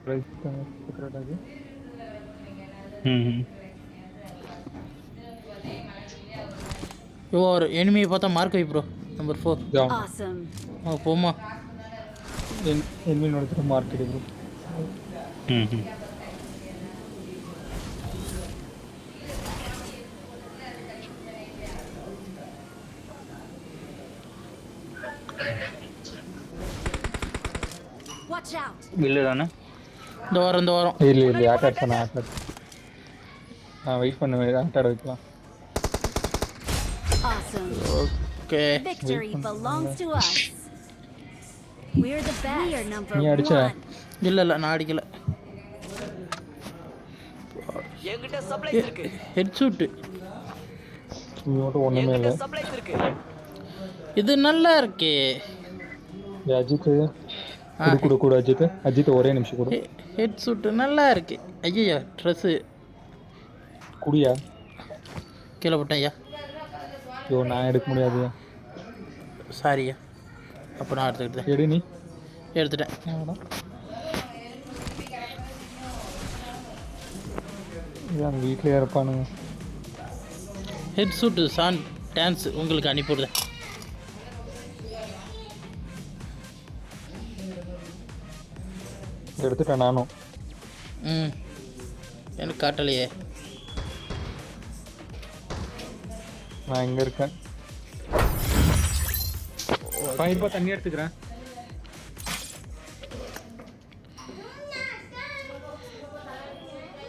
Price அது ம் யோ ஒரு எனிமியை பார்த்தா மார்க் வை bro number four jam Awesome. ஆ போமா என் என்மீன் ஒருத்தர் மார்க்கெட் ப்ரோ ம் ம் Watch out. இல்லை தானே இந்த வாரம் இந்த வாரம் இல்லை இல்லை ஆட்டாட் பண்ண ஆட்டாட் நான் வெயிட் பண்ணுவேன் ஆட்டாட வைக்கலாம். ஓகே நீ அடிச்ச? இல்லை இல்லை நான் அடிக்கல. என்கிட்ட சப்ளைஸ் இருக்கு. ஹெட் இல்லை. இது நல்லா இருக்கே. அஜித் குடு குடு குடு அஜித் அஜித் ஒரே நிமிஷம் கொடு. ஹெட் ஷூட்டு நல்லா இருக்கு. ஐயா ட்ரெஸ்ஸு குடியா? கீழே போட்டேன் ஐயா. ஐயோ நான் எடுக்க முடியாது சாரியா அப்போ நான் எடுத்துக்கிட்டேன் எடு நீ. எடுத்துட்டேன். ஏன் வீட்லயே இருப்பானுங்க. ஹெட் ஷூட்டு சான் டான்ஸ் உங்களுக்கு அனுப்பிவிடுறேன். எடுத்துட்டேன் நானும். ம். எனக்கு காட்டலையே. நான் எங்க இருக்கேன். பயிர்பா தண்ணி எடுத்துக்கிறேன்.